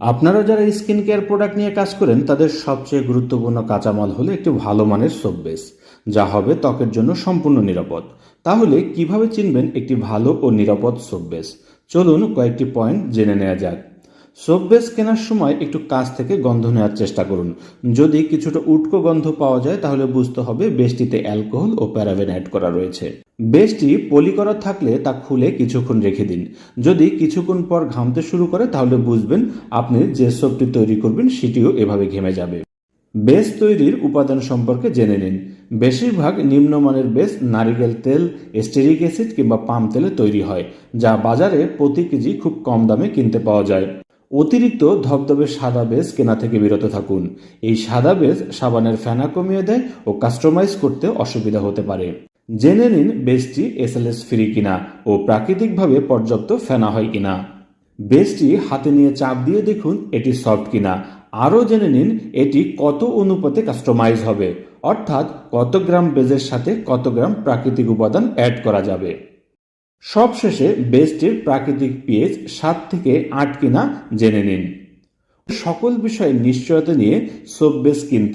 আপনারা যারা skin care product নিয়ে কাজ করেন, তাদের সবচেয়ে গুরুত্বপূর্ণ কাঁচামাল হলো একটি ভালো মানের সোপ বেস যা হবে ত্বকের জন্য সম্পূর্ণ নিরাপদ। তাহলে কীভাবে চিনবেন একটি ভালো ও নিরাপদ সোপ বেস চলুন কয়েকটি পয়েন্ট জেনে নেওয়া যাক। সোপ বেস কেনার সময় একটু কাছ থেকে গন্ধ নেওয়ার চেষ্টা করুন। যদি কিছুটা উটকো গন্ধ পাওয়া যায়, তাহলে বুঝতে হবে বেশটিতে অ্যালকোহল ও প্যারাবেন অ্যাড করা রয়েছে। বেশটি পলি করা থাকলে তা খুলে কিছুক্ষণ রেখে দিন। যদি কিছুক্ষণ পর ঘামতে শুরু করে, তাহলে বুঝবেন আপনি যে সোপটি তৈরি করবেন, সেটিও এভাবে ঘেমে যাবে। বেস তৈরির উপাদান সম্পর্কে জেনে নিন। বেশিরভাগ নিম্নমানের বেস নারিকেল তেল স্টেরিক অ্যাসিড কিংবা পাম তেলে তৈরি হয়, যা বাজারে প্রতি কেজি খুব কম দামে কিনতে পাওয়া যায়। অতিরিক্ত ধবধবে সাদা বেস কেনা থেকে বিরত থাকুন। এই সাদা বেস সাবানের ফেনা কমিয়ে দেয় ও কাস্টমাইজ করতে অসুবিধা হতে পারে। জেনে নিন বেসটি এসএলএস ফ্রি কিনা ও প্রাকৃতিকভাবে পর্যাপ্ত ফেনা হয় কিনা। বেসটি হাতে নিয়ে চাপ দিয়ে দেখুন এটি সফট কিনা। আরও জেনে নিন এটি কত অনুপাতে কাস্টমাইজ হবে। অর্থাৎ কত গ্রাম বেজের সাথে কত গ্রাম প্রাকৃতিক উপাদান অ্যাড করা যাবে। সবশেষে বেস্টের প্রাকৃতিক পিএইচ সাত থেকে আট কিনা জেনে নিন। সকল বিষয়ে নিশ্চয়তা নিয়ে সোপ বেস কিনতে